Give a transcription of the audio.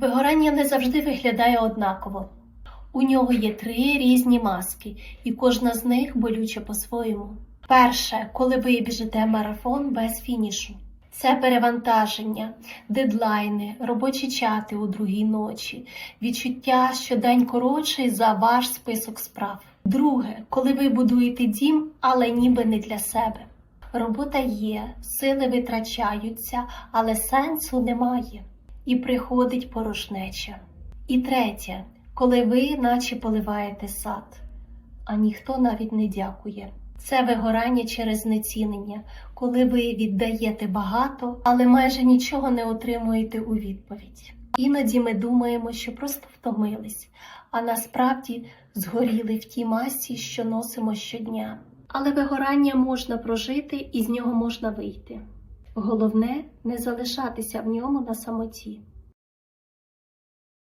Вигорання не завжди виглядає однаково. У нього є три різні маски, і кожна з них болюча по-своєму. Перше, коли ви біжите марафон без фінішу. Це перевантаження, дедлайни, робочі чати у другій ночі, відчуття, що день коротший за ваш список справ. Друге, коли ви будуєте дім, але ніби не для себе. Робота є, сили витрачаються, але сенсу немає. І приходить порожнеча. І третє, коли ви наче поливаєте сад, а ніхто навіть не дякує. Це вигорання через знецінення, коли ви віддаєте багато, але майже нічого не отримуєте у відповідь. Іноді ми думаємо, що просто втомились, а насправді згоріли в тій масі, що носимо щодня. Але вигорання можна прожити і з нього можна вийти. Головне не залишатися в ньому на самоті.